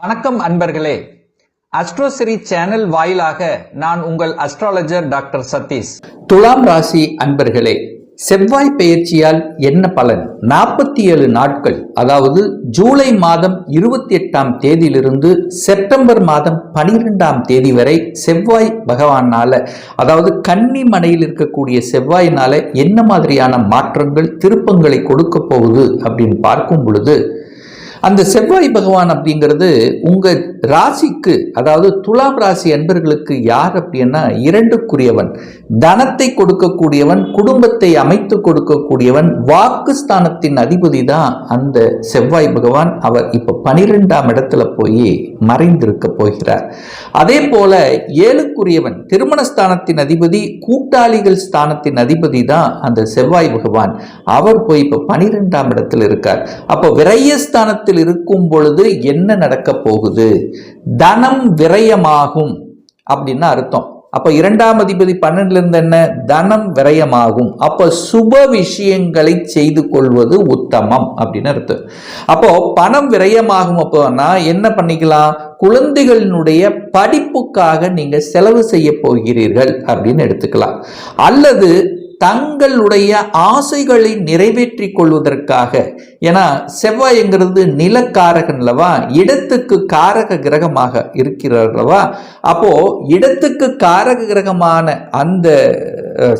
வணக்கம் அன்பர்களே. அஸ்ட்ரோசிரி சேனல் வாயிலாக நான் உங்கள் அஸ்ட்ராலஜர் டாக்டர் சதீஷ். துலாம் ராசி அன்பர்களே செவ்வாய் பெயர்ச்சியால் என்ன பலன்? நாற்பத்தி ஏழு நாட்கள் அதாவது ஜூலை மாதம் இருபத்தி எட்டாம் தேதியிலிருந்து செப்டம்பர் மாதம் பனிரெண்டாம் தேதி வரை செவ்வாய் பகவானால அதாவது கன்னி மனையில் இருக்கக்கூடிய செவ்வாயினால என்ன மாதிரியான மாற்றங்கள் திருப்பங்களை கொடுக்க போகுது அப்படின்னு பார்க்கும் பொழுது அந்த செவ்வாய் பகவான் அப்படிங்கிறது உங்கள் ராசிக்கு அதாவது துலாம் ராசி அன்பர்களுக்கு யார் அப்படின்னா இரண்டுக்குரியவன். தனத்தை கொடுக்கக்கூடியவன் குடும்பத்தை அமைத்து கொடுக்கக்கூடியவன் வாக்கு ஸ்தானத்தின் அதிபதி தான் அந்த செவ்வாய் பகவான். அவர் இப்போ பனிரெண்டாம் இடத்துல போய் மறைந்திருக்க போகிறார். அதே போல ஏழுக்குரியவன் திருமணஸ்தானத்தின் அதிபதி கூட்டாளிகள் ஸ்தானத்தின் அதிபதி தான் அந்த செவ்வாய் பகவான். அவர் போய் இப்போ பனிரெண்டாம் இடத்துல இருக்கார். அப்போ விரயஸ்தானத்தில் இருக்கும் பொழுது என்ன நடக்க போகுது? தனம் விரயமாகும் அப்படின்னு அர்த்தம். அப்ப இரண்டாம் அதிபதி பன்னெண்டுல இருந்து என்ன? தனம் விரயமாகும். அப்ப சுப விஷயங்களை செய்து கொள்வது உத்தமம் அப்படின்னு அர்த்தம். அப்போ பணம் விரயமாகும் அப்போனா என்ன பண்ணிக்கலாம்? குழந்தைகளினுடைய படிப்புக்காக நீங்க செலவு செய்ய போகிறீர்கள் அப்படின்னு எடுத்துக்கலாம். அல்லது தங்களுடைய ஆசைகளை நிறைவேற்றி கொள்வதற்காக. ஏன்னா செவ்வாய்ங்கிறது நிலக்காரகன்லவா? இடத்துக்கு காரக கிரகமாக இருக்கிறார்களவா அப்போது அப்போ இடத்துக்கு காரக கிரகமான அந்த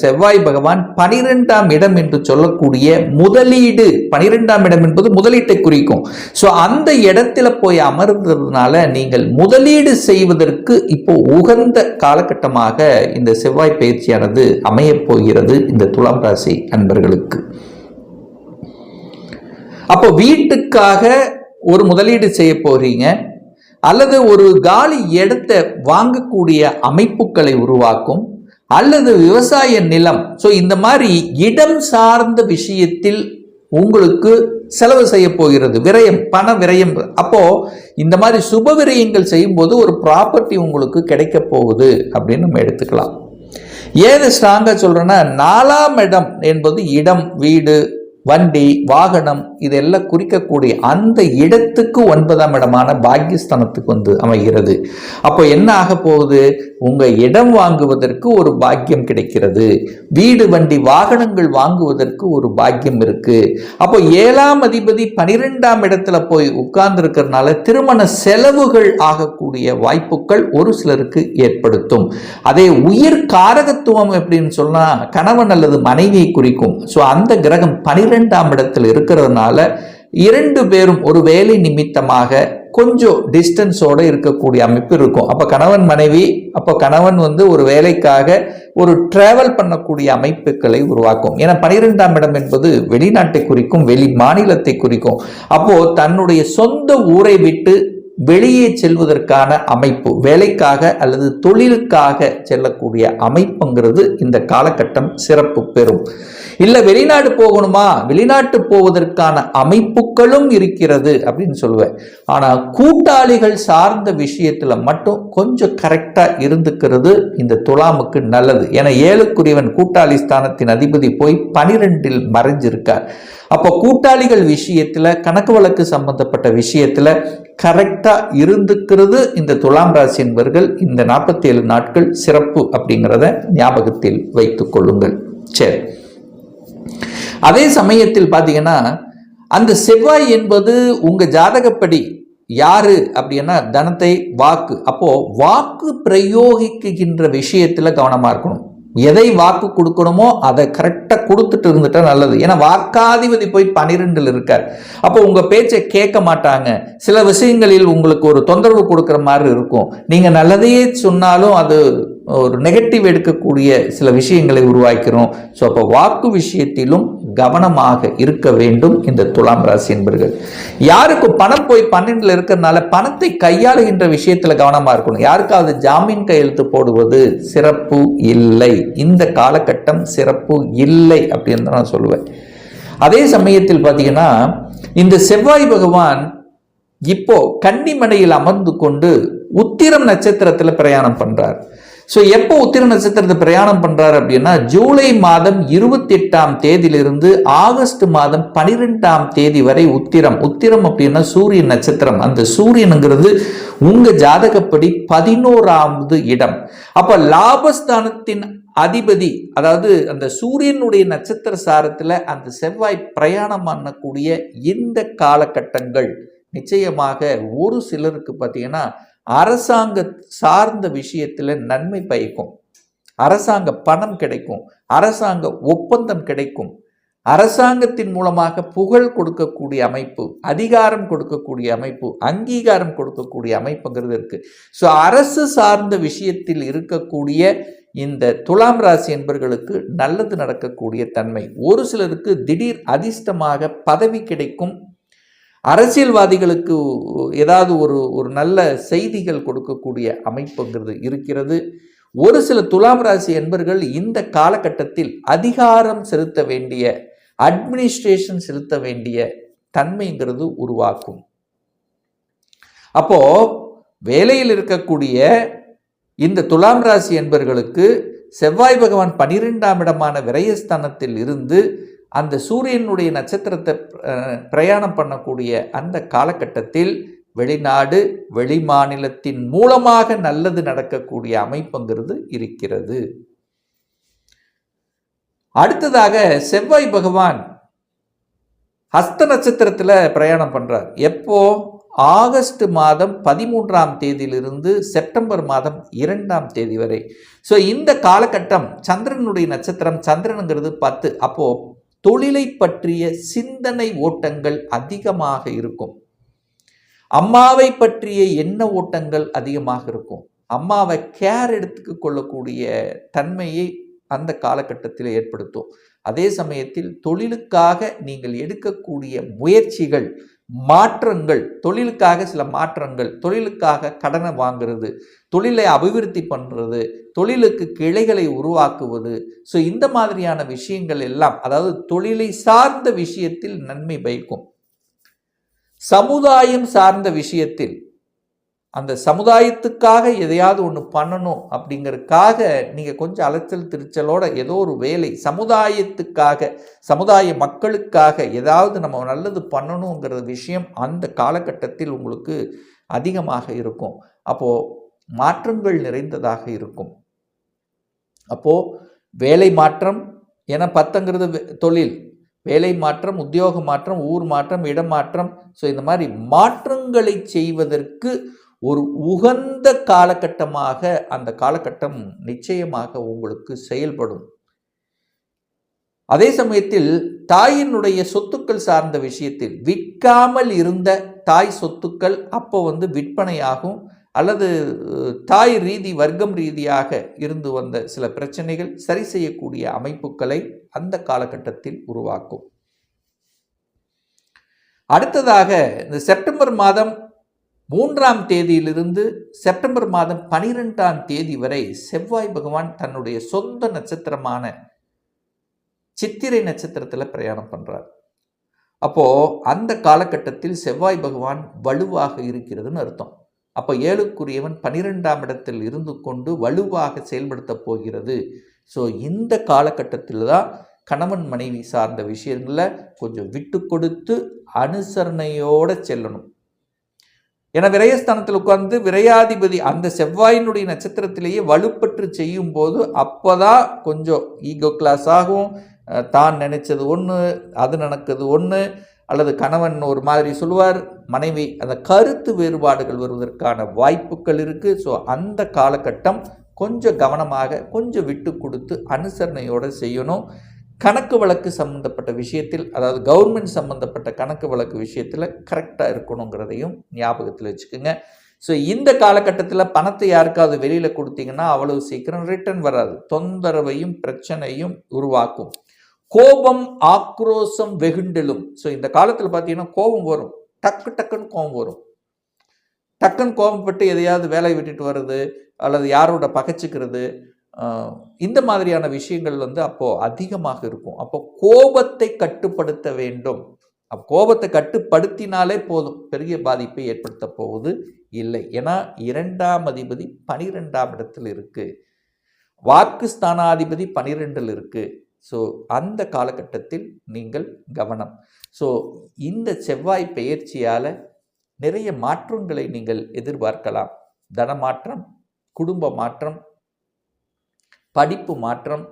செவ்வாய் பகவான் பனிரெண்டாம் இடம் என்று சொல்லக்கூடிய முதலீடு. பனிரெண்டாம் இடம் என்பது முதலீட்டை குறிக்கும். ஸோ அந்த இடத்துல போய் அமர்ந்ததுனால நீங்கள் முதலீடு செய்வதற்கு இப்போ உகந்த காலகட்டமாக இந்த செவ்வாய் பயிற்சியானது அமையப் போகிறது இந்த துலாம் ராசி அன்பர்களுக்கு. அப்போ வீட்டுக்காக ஒரு முதலீடு செய்ய போறீங்க. அல்லது ஒரு காலி இடத்தை வாங்கக்கூடிய அமைப்புகளை உருவாக்கும். அல்லது விவசாய நிலம். ஸோ இந்த மாதிரி இடம் சார்ந்த விஷயத்தில் உங்களுக்கு செலவு செய்ய போகிறது. விரயம் பண விரயம். அப்போ இந்த மாதிரி சுப விரயங்கள் செய்யும்போது ஒரு ப்ராப்பர்ட்டி உங்களுக்கு கிடைக்க போகுது அப்படின்னு நம்ம எடுத்துக்கலாம். ஏது ஸ்ட்ராங்காக சொல்கிறேன்னா நாலாம் இடம் என்பது இடம் வீடு வண்டி வாகனம் இதெல்லாம் குறிக்கக்கூடிய அந்த இடத்துக்கு ஒன்பதாம் இடமான பாக்கியஸ்தானத்துக்கு வந்து அமைகிறது. அப்போ என்ன ஆக போகுது? உங்கள் இடம் வாங்குவதற்கு ஒரு பாக்கியம் கிடைக்கிறது. வீடு வண்டி வாகனங்கள் வாங்குவதற்கு ஒரு பாக்கியம் இருக்கு. அப்போ ஏழாம் அதிபதி பனிரெண்டாம் இடத்துல போய் உட்கார்ந்துருக்கிறதுனால திருமண செலவுகள் ஆகக்கூடிய வாய்ப்புகள் ஒரு சிலருக்கு ஏற்படுத்தும். அதே உயிர் காரகத்துவம் எப்படின்னு சொன்னால் கணவன் அல்லது மனைவியை குறிக்கும். ஸோ அந்த கிரகம் பனிரெண்டாம் இடத்தில் இருக்கிறதுனால இரண்டு பேரும் ஒரு வேலை நிமித்தமாக கொஞ்சம் டிஸ்டன்ஸோடு இருக்கக்கூடிய அமைப்பு இருக்கும். அப்போ கணவன் மனைவி அப்போ கணவன் வந்து ஒரு வேலைக்காக ஒரு டிராவல் பண்ணக்கூடிய அமைப்புகளை உருவாக்கும். ஏன்னா பனிரெண்டாம் இடம் என்பது வெளிநாட்டை குறிக்கும் வெளி மாநிலத்தை குறிக்கும். அப்போ தன்னுடைய சொந்த ஊரை விட்டு வெளியே செல்வதற்கான அமைப்பு வேலைக்காக அல்லது தொழிலுக்காக செல்லக்கூடிய அமைப்புங்கிறது இந்த காலகட்டம் சிறப்பு பெறும். இல்லை வெளிநாடு போகணுமா? வெளிநாட்டு போவதற்கான அமைப்புகளும் இருக்கிறது அப்படின்னு சொல்லுவேன். ஆனால் கூட்டாளிகள் சார்ந்த விஷயத்தில் மட்டும் கொஞ்சம் கரெக்டாக இருந்துக்கிறது இந்த துலாமுக்கு நல்லது. ஏன்னா ஏழுக்குரியவன் கூட்டாளி ஸ்தானத்தின் அதிபதி போய் பனிரெண்டில் மறைஞ்சிருக்கார். அப்போ கூட்டாளிகள் விஷயத்தில் கணக்கு வழக்கு சம்பந்தப்பட்ட விஷயத்தில் கரெக்டாக இருந்துக்கிறது இந்த துலாம் ராசி என்பர்கள் இந்த நாற்பத்தி ஏழு நாட்கள் சிறப்பு அப்படிங்கிறத ஞாபகத்தில் வைத்து கொள்ளுங்கள். சரி. அதே சமயத்தில் பார்த்தீங்கன்னா அந்த செவ்வாய் என்பது உங்கள் ஜாதகப்படி யாரு அப்படின்னா தனத்தை வாக்கு. அப்போ வாக்கு பிரயோகிக்குகின்ற விஷயத்தில் கவனமாக இருக்கணும். எதை வாக்கு கொடுக்கணுமோ அதை கரெக்டாக கொடுத்துட்டு இருந்துட்டா நல்லது. ஏன்னா வாக்காதிபதி போய் பனிரெண்டில் இருக்கார். அப்போ உங்கள் பேச்சை கேட்க மாட்டாங்க. சில விஷயங்களில் உங்களுக்கு ஒரு தொந்தரவு கொடுக்குற மாதிரி இருக்கும். நீங்கள் நல்லதையே சொன்னாலும் அது ஒரு நெகட்டிவ் எடுக்கக்கூடிய சில விஷயங்களை உருவாக்கிறோம். ஸோ அப்போ வாக்கு விஷயத்திலும் கவனமாக இருக்க வேண்டும் இந்த துலாம் ராசி என்பர்கள். யாருக்கு பணம் போய் பன்னெண்டில் இருக்கிறதுனால பணத்தை கையாளுகின்ற விஷயத்தில் கவனமாக இருக்கணும். யாருக்காவது ஜாமீன் கையெழுத்து போடுவது சிறப்பு இல்லை. இந்த காலகட்டம் சிறப்பு இல்லை அப்படின்னு தான் நான் சொல்லுவேன். அதே சமயத்தில் பார்த்தீங்கன்னா இந்த செவ்வாய் பகவான் இப்போ கன்னிமனையில் அமர்ந்து கொண்டு உத்திரம் நட்சத்திரத்தில் பிரயாணம் பண்ணுறார் ஸோ எப்போ உத்திர நட்சத்திரத்தை பிரயாணம் பண்ணுறாரு அப்படின்னா ஜூலை மாதம் இருபத்தி எட்டாம் தேதியிலிருந்து ஆகஸ்ட் மாதம் பனிரெண்டாம் தேதி வரை உத்திரம். உத்திரம் அப்படின்னா சூரிய நட்சத்திரம். அந்த சூரியனுங்கிறது உங்கள் ஜாதகப்படி பதினோராவது இடம். அப்போ லாபஸ்தானத்தின் அதிபதி அதாவது அந்த சூரியனுடைய நட்சத்திர சாரத்தில் அந்த செவ்வாய் பிரயாணம் பண்ணக்கூடிய இந்த காலகட்டங்கள் நிச்சயமாக ஒரு சிலருக்கு பார்த்தீங்கன்னா அரசாங்க சார்ந்த விஷயத்தில் நன்மை பயக்கும். அரசாங்க பணம் கிடைக்கும். அரசாங்க ஒப்பந்தம் கிடைக்கும். அரசாங்கத்தின் மூலமாக புகழ் கொடுக்கக்கூடிய அமைப்பு அதிகாரம் கொடுக்கக்கூடிய அமைப்பு அங்கீகாரம் கொடுக்கக்கூடிய அமைப்புங்கிறது இருக்கு. ஸோ அரசு சார்ந்த விஷயத்தில் இருக்கக்கூடிய இந்த துலாம் ராசி என்பர்களுக்கு நல்லது நடக்கக்கூடிய தன்மை. ஒரு சிலருக்கு திடீர் அதிர்ஷ்டமாக பதவி கிடைக்கும். அரசியல்வாதிகளுக்கு ஏதாவது ஒரு ஒரு நல்ல செய்திகள் கொடுக்கக்கூடிய அமைப்புங்கிறது இருக்கிறது. ஒரு சில துலாம் ராசி என்பர்கள் இந்த காலகட்டத்தில் அதிகாரம் செலுத்த வேண்டிய அட்மினிஸ்ட்ரேஷன் செலுத்த வேண்டிய தன்மைங்கிறது உருவாக்கும். அப்போ வேலையில் இருக்கக்கூடிய இந்த துலாம் ராசி என்பர்களுக்கு செவ்வாய் பகவான் பனிரெண்டாம் இடமான விரயஸ்தானத்தில் இருந்து அந்த சூரியனுடைய நட்சத்திரத்தை பிரயாணம் பண்ணக்கூடிய அந்த காலகட்டத்தில் வெளிநாடு வெளிமாநிலத்தின் மூலமாக நல்லது நடக்கக்கூடிய அமைப்புங்கிறது இருக்கிறது. அடுத்ததாக செவ்வாய் பகவான் ஹஸ்த நட்சத்திரத்தில் பிரயாணம் பண்ணுறார் எப்போ? ஆகஸ்ட் மாதம் பதிமூன்றாம் தேதியிலிருந்து செப்டம்பர் மாதம் இரண்டாம் தேதி வரை. ஸோ இந்த காலகட்டம் சந்திரனுடைய நட்சத்திரம் சந்திரனுங்கிறது பத்து. அப்போது தொழிலை பற்றிய சிந்தனை ஓட்டங்கள் அதிகமாக இருக்கும். அம்மாவை பற்றிய எண்ண ஓட்டங்கள் அதிகமாக இருக்கும். அம்மாவை கேர் எடுத்துக்க கொள்ளக்கூடிய தன்மையை அந்த காலகட்டத்தில் ஏற்படுத்தும். அதே சமயத்தில் தொழிலுக்காக நீங்கள் எடுக்கக்கூடிய முயற்சிகள் மாற்றங்கள் தொழிலுக்காக சில மாற்றங்கள் தொழிலுக்காக கடனை வாங்குறது தொழிலை அபிவிருத்தி பண்ணுறது தொழிலுக்கு கிளைகளை உருவாக்குவது. ஸோ இந்த மாதிரியான விஷயங்கள் எல்லாம் அதாவது தொழிலை சார்ந்த விஷயத்தில் நன்மை பயக்கும். சமுதாயம் சார்ந்த விஷயத்தில் அந்த சமுதாயத்துக்காக எதையாவது ஒன்று பண்ணணும் அப்படிங்கறதுக்காக நீங்கள் கொஞ்சம் அலைச்சல் திருச்சலோட ஏதோ ஒரு வேலை சமுதாயத்துக்காக சமுதாய மக்களுக்காக ஏதாவது நம்ம நல்லது பண்ணணுங்கிற விஷயம் அந்த காலகட்டத்தில் உங்களுக்கு அதிகமாக இருக்கும். அப்போது மாற்றங்கள் நிறைந்ததாக இருக்கும். அப்போது வேலை மாற்றம் என பத்தங்கிறது தொழில். வேலை மாற்றம் உத்தியோக மாற்றம் ஊர் மாற்றம் இடம் மாற்றம். ஸோ இந்த மாதிரி மாற்றங்களை செய்வதற்கு ஒரு உகந்த காலகட்டமாக அந்த காலகட்டம் நிச்சயமாக உங்களுக்கு செயல்படும். அதே சமயத்தில் தாயினுடைய சொத்துக்கள் சார்ந்த விஷயத்தில் விற்காமல் இருந்த தாய் சொத்துக்கள் அப்போ வந்து விற்பனையாகும் அல்லது தாய் ரீதி வர்க்கம் ரீதியாக இருந்து வந்த சில பிரச்சனைகள் சரி செய்யக்கூடிய அமைப்புகளை அந்த காலகட்டத்தில் உருவாக்கும். அடுத்ததாக இந்த செப்டம்பர் மாதம் மூன்றாம் தேதியிலிருந்து செப்டம்பர் மாதம் பனிரெண்டாம் தேதி வரை செவ்வாய் பகவான் தன்னுடைய சொந்த நட்சத்திரமான சித்திரை நட்சத்திரத்தில் பிரயாணம் பண்ணுறார் அப்போது அந்த காலகட்டத்தில் செவ்வாய் பகவான் வலுவாக இருக்கிறதுன்னு அர்த்தம். அப்போ ஏழுக்குரியவன் பனிரெண்டாம் இடத்தில் இருந்து கொண்டு வலுவாக செயல்படுத்த போகிறது. ஸோ இந்த காலகட்டத்தில் தான் கணவன் மனைவி சார்ந்த விஷயங்களில் கொஞ்சம் விட்டு கொடுத்து அனுசரணையோடு செல்லணும். ஏன்னா விரயஸ்தானத்தில் உட்கார்ந்து விரையாதிபதி அந்த செவ்வாயினுடைய நட்சத்திரத்திலேயே வலுப்பற்று செய்யும் போது அப்போதான் கொஞ்சம் ஈகோ கிளாஸ் ஆகும். தான் நினைச்சது ஒன்று அது நடக்குது ஒன்று அல்லது கணவன் ஒரு மாதிரி சொல்லுவார் மனைவி அந்த கருத்து வேறுபாடுகள் வருவதற்கான வாய்ப்புகள் இருக்குது ஸோ அந்த காலகட்டம் கொஞ்சம் கவனமாக கொஞ்சம் விட்டு கொடுத்து அனுசரணையோடு செய்யணும். கணக்கு வழக்கு சம்பந்தப்பட்ட விஷயத்தில் அதாவது கவர்மெண்ட் சம்பந்தப்பட்ட கணக்கு வழக்கு விஷயத்தில் கரெக்டாக இருக்கணுங்கிறதையும் ஞாபகத்தில் வச்சுக்கோங்க. ஸோ இந்த காலகட்டத்தில் பணத்தை யாருக்காவது வெளியில் கொடுத்தீங்கன்னா அவ்வளவு சீக்கிரம் ரிட்டர்ன் வராது. தொந்தரவையும் பிரச்சனையும் உருவாக்கும். கோபம் ஆக்ரோசம் வெகுண்டெழும். ஸோ இந்த காலத்தில் பார்த்தீங்கன்னா கோபம் வரும். டக்கு டக்குன்னு கோபம் வரும். டக்குன்னு கோபப்பட்டு எதையாவது வேலையை விட்டுட்டு வர்றது அல்லது யாரோட பகைச்சிக்கிறது இந்த மாதிரியான விஷயங்கள் வந்து அப்போது அதிகமாக இருக்கும். அப்போ கோபத்தை கட்டுப்படுத்த வேண்டும். கோபத்தை கட்டுப்படுத்தினாலே போதும். பெரிய பாதிப்பை ஏற்படுத்த போவது இல்லை. ஏன்னா இரண்டாம் அதிபதி பனிரெண்டாம் இடத்தில் இருக்குது வாக்கு ஸ்தானாதிபதி பனிரெண்டில் இருக்குது ஸோ அந்த காலகட்டத்தில் நீங்கள் கவனம். ஸோ இந்த செவ்வாய் பெயர்ச்சியால் நிறைய மாற்றங்களை நீங்கள் எதிர்பார்க்கலாம். தனமாற்றம் குடும்ப மாற்றம் படிப்பு மாற்றம்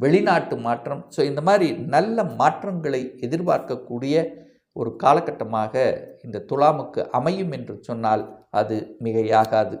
வெளிநாட்டு மாற்றம். ஸோ இந்த மாதிரி நல்ல மாற்றங்களை எதிர்பார்க்கக்கூடிய ஒரு காலகட்டமாக இந்த துலாமுக்கு அமையும் என்று சொன்னால் அது மிகையாகாது.